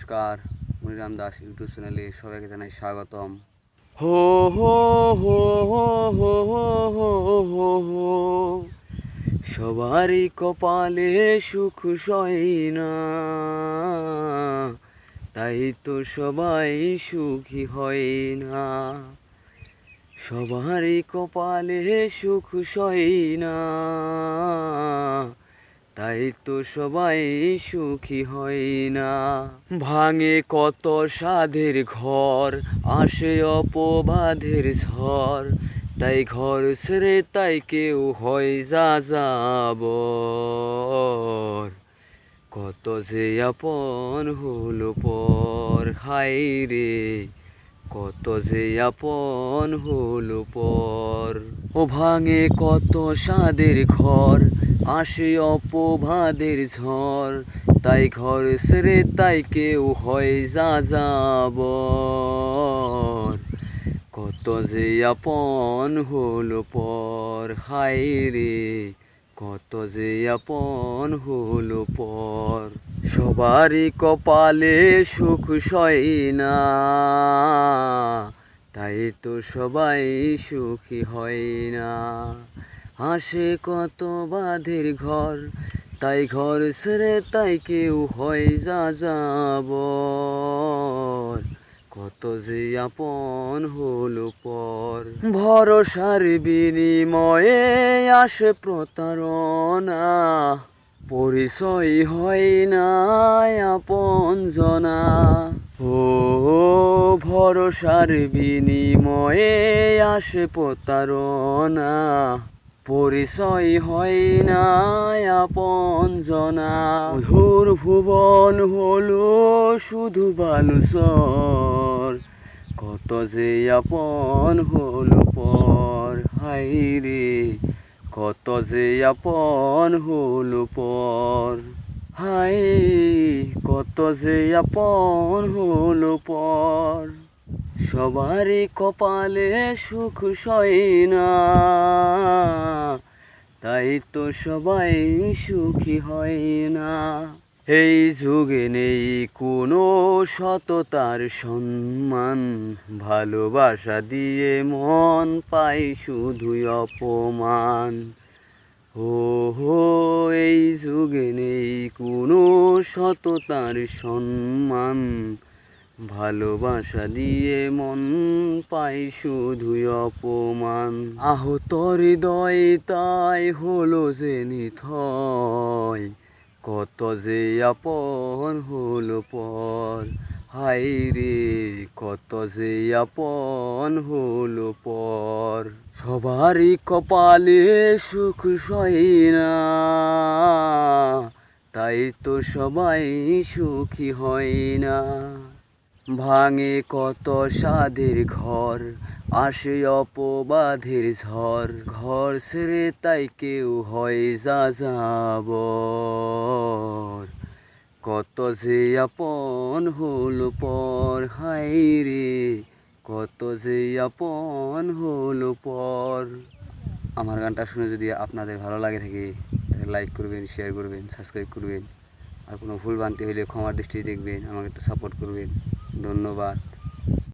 নমস্কার মনিরাম দাস ইউটিউব চ্যানেলে সবাইকে জানাই স্বাগতম। হো হো হো হো হো হো হো হো সবারই কপালে সুখ না তাই তো সবাই সুখী হয় না সবারই কপালে সুখ না তাই তো সবাই সুখী হয় না। ভাঙে কত সাধের ঘর, আসে অপবাধের ঝড়। তাই ঘর ছেড়ে তাই কেউ হয় যা যাব কত যে আপন হলো পর হাই রে। কত যে আপন হলো পর। ও ভাঙে কত সাদের ঘর, আসে অপবাদের ঝড়। তাই ঘর ছেড়ে তাই কেউ হয় যা যাব কত যে আপন হলো পর হাই রে, কত যে আপন হলো পর। সবারই কপালে সুখ সয় না। তাই তো সবাই সুখী হয় না। হাসে কত বাঁধের ঘর, তাই ঘর ছেড়ে তাই কেউ হয় যা যাব কত যে আপন হলো পর, ভরসার বিনিময়ে আসে প্রতারণা। পরিচয় হয় না আপন জনা। ও ভরসার বিনিময়ে আসে প্রতারণা পরিচয় হয় না আপন জনা। মধুর ভুবন হলো শুধু বালুচর কত যে আপন হলো পর হাই রে কত যে আপন হল পর। হাই কত যে আপন হল পর। সবারই কপালে সুখ সয় না, তাই তো সবাই সুখী হয় না। এই যুগে নেই কোনো সততার সম্মান। ভালোবাসা দিয়ে মন পাই শুধুই অপমান। ও হো, এই যুগে নেই কোনো সততার সম্মান। ভালোবাসা দিয়ে মন পাই শুধুই অপমান। আহত হৃদয় তাই হলো যে নিথয়। কত যে আপন হল পর হাই রে, কত যে আপন হল পর। সবারই কপালে সুখ সই না, তাই তো সবাই সুখী হয় না। ভাঙে কত সাধের ঘর আসে অপবাধের ঝড়, ঘর ছেড়ে তাই কেউ হয় যা যাব কত যে আপন হলো পর হাই রে, কত যে আপন হলো পর। আমার গানটা শুনে যদি আপনাদের ভালো লাগে থাকে, তাহলে লাইক করবেন শেয়ার করবেন সাবস্ক্রাইব করবেন। আর কোনো ভুল ভ্রান্তি হলে ক্ষমার দৃষ্টি দেখবেন, আমাকে একটু সাপোর্ট করবেন। ধন্যবাদ।